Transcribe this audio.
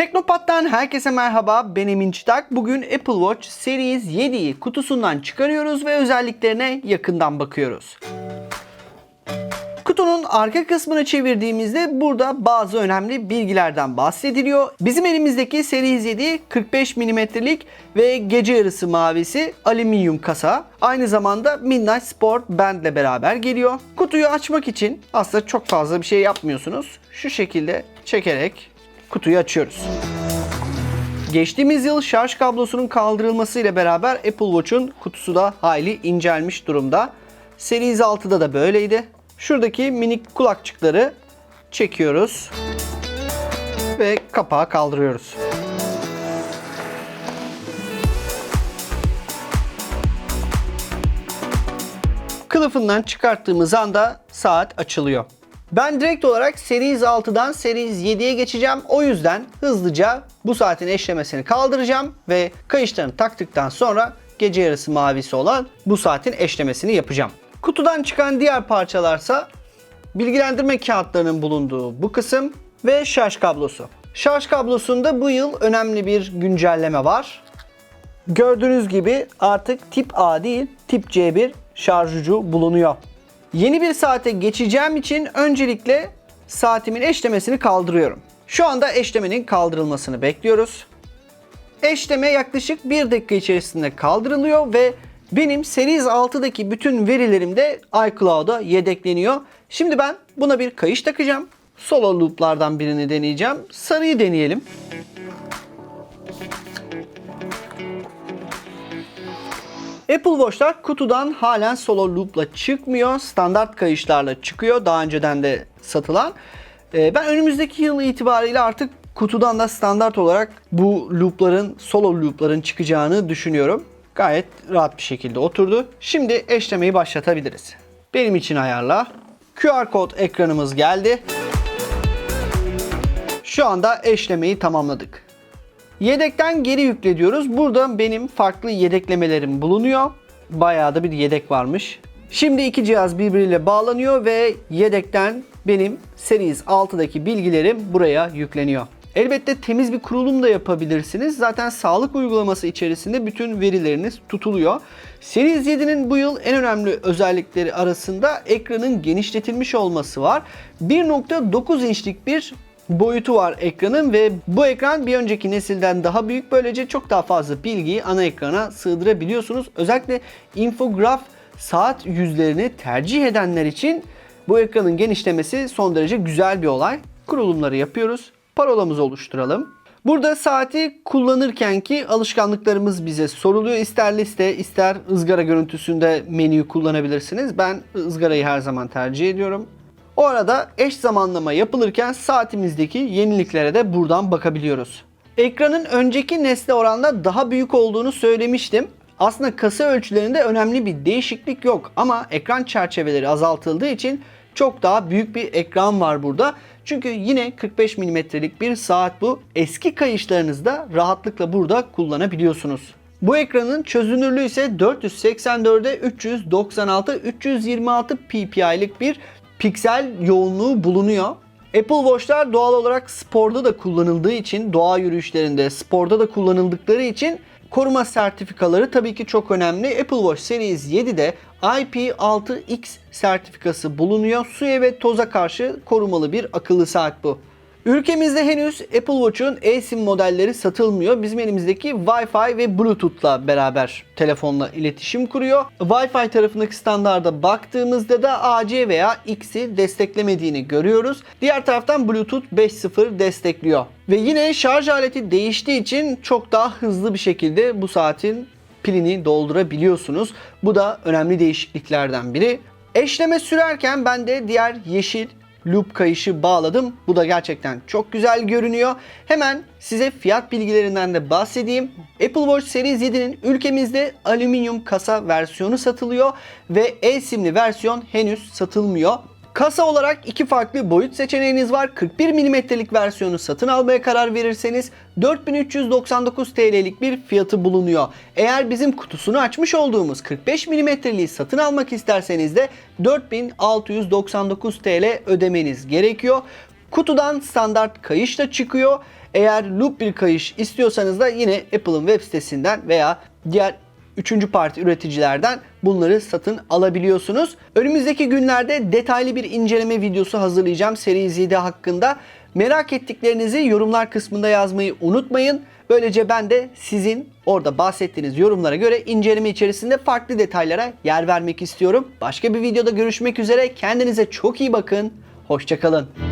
Teknopat'tan herkese merhaba. Ben Emin Çıtak. Bugün Apple Watch Series 7'yi kutusundan çıkarıyoruz ve özelliklerine yakından bakıyoruz. Kutunun arka kısmını çevirdiğimizde burada bazı önemli bilgilerden bahsediliyor. Bizim elimizdeki Series 7 45 mm'lik ve gece yarısı mavisi alüminyum kasa. Aynı zamanda Midnight Sport Band ile beraber geliyor. Kutuyu açmak için aslında çok fazla bir şey yapmıyorsunuz. Şu şekilde çekerek kutuyu açıyoruz. Geçtiğimiz yıl şarj kablosunun kaldırılmasıyla beraber Apple Watch'un kutusu da hayli incelmiş durumda. Series 6'da da böyleydi. Şuradaki minik kulakçıkları çekiyoruz ve kapağı kaldırıyoruz. Kılıfından çıkarttığımız anda saat açılıyor. Ben direkt olarak Series 6'dan Series 7'ye geçeceğim. O yüzden hızlıca bu saatin eşlemesini kaldıracağım ve kayışlarını taktıktan sonra gece yarısı mavisi olan bu saatin eşlemesini yapacağım. Kutudan çıkan diğer parçalarsa bilgilendirme kağıtlarının bulunduğu bu kısım ve şarj kablosu. Şarj kablosunda bu yıl önemli bir güncelleme var. Gördüğünüz gibi artık tip A değil tip C1 şarj ucu bulunuyor. Yeni bir saate geçeceğim için öncelikle saatimin eşlemesini kaldırıyorum. Şu anda eşlemenin kaldırılmasını bekliyoruz. Eşleme yaklaşık 1 dakika içerisinde kaldırılıyor ve benim Series 6'daki bütün verilerim de iCloud'a yedekleniyor. Şimdi ben buna bir kayış takacağım. Solo loop'lardan birini deneyeceğim. Sarıyı deneyelim. Apple Watch'lar kutudan halen solo loop'la çıkmıyor. Standart kayışlarla çıkıyor. Daha önceden de satılan. Ee, Ben önümüzdeki yıl itibariyle artık kutudan da standart olarak bu loop'ların, solo loop'ların çıkacağını düşünüyorum. Gayet rahat bir şekilde oturdu. Şimdi eşlemeyi başlatabiliriz. Benim için ayarla. QR kod ekranımız geldi. Şu anda eşlemeyi tamamladık. Yedekten geri yükle diyoruz. Burada benim farklı yedeklemelerim bulunuyor. Bayağı da bir yedek varmış. Şimdi iki cihaz birbiriyle bağlanıyor ve yedekten benim Series 6'daki bilgilerim buraya yükleniyor. Elbette temiz bir kurulum da yapabilirsiniz. Zaten sağlık uygulaması içerisinde bütün verileriniz tutuluyor. Series 7'nin bu yıl en önemli özellikleri arasında ekranın genişletilmiş olması var. 1.9 inçlik bir boyutu var ekranın ve bu ekran bir önceki nesilden daha büyük. Böylece çok daha fazla bilgiyi ana ekrana sığdırabiliyorsunuz. Özellikle infograf saat yüzlerini tercih edenler için bu ekranın genişlemesi son derece güzel bir olay. Kurulumları yapıyoruz. Parolamızı oluşturalım. Burada saati kullanırkenki alışkanlıklarımız bize soruluyor. İster liste ister ızgara görüntüsünde menüyü kullanabilirsiniz. Ben ızgarayı her zaman tercih ediyorum. O arada eş zamanlama yapılırken saatimizdeki yeniliklere de buradan bakabiliyoruz. Ekranın önceki nesle oranla daha büyük olduğunu söylemiştim. Aslında kasa ölçülerinde önemli bir değişiklik yok ama ekran çerçeveleri azaltıldığı için çok daha büyük bir ekran var burada. Çünkü yine 45 mm'lik bir saat bu. Eski kayışlarınızda rahatlıkla burada kullanabiliyorsunuz. Bu ekranın çözünürlüğü ise 484'e 396 326 ppi'lik bir piksel yoğunluğu bulunuyor. Apple Watch'lar doğal olarak sporda da kullanıldığı için, doğa yürüyüşlerinde, sporda da kullanıldıkları için koruma sertifikaları tabii ki çok önemli. Apple Watch Series 7'de IP6X sertifikası bulunuyor. Suya ve toza karşı korumalı bir akıllı saat bu. Ülkemizde henüz Apple Watch'un eSIM modelleri satılmıyor. Bizim elimizdeki Wi-Fi ve Bluetooth'la beraber telefonla iletişim kuruyor. Wi-Fi tarafındaki standarda baktığımızda da AC veya X'i desteklemediğini görüyoruz. Diğer taraftan Bluetooth 5.0 destekliyor. Ve yine şarj aleti değiştiği için çok daha hızlı bir şekilde bu saatin pilini doldurabiliyorsunuz. Bu da önemli değişikliklerden biri. Eşleme sürerken ben de diğer yeşil loop kayışı bağladım. Bu da gerçekten çok güzel görünüyor. Hemen size fiyat bilgilerinden de bahsedeyim. Apple Watch Series 7'nin ülkemizde alüminyum kasa versiyonu satılıyor ve e-simli versiyon henüz satılmıyor. Kasa olarak iki farklı boyut seçeneğiniz var. 41 mm'lik versiyonu satın almaya karar verirseniz 4399 TL'lik bir fiyatı bulunuyor. Eğer bizim kutusunu açmış olduğumuz 45 mm'liği satın almak isterseniz de 4699 TL ödemeniz gerekiyor. Kutudan standart kayışla çıkıyor. Eğer loop bir kayış istiyorsanız da yine Apple'ın web sitesinden veya diğer üçüncü parti üreticilerden bunları satın alabiliyorsunuz. Önümüzdeki günlerde detaylı bir inceleme videosu hazırlayacağım seri Z'de hakkında. Merak ettiklerinizi yorumlar kısmında yazmayı unutmayın. Böylece ben de sizin orada bahsettiğiniz yorumlara göre inceleme içerisinde farklı detaylara yer vermek istiyorum. Başka bir videoda görüşmek üzere. Kendinize çok iyi bakın. Hoşçakalın.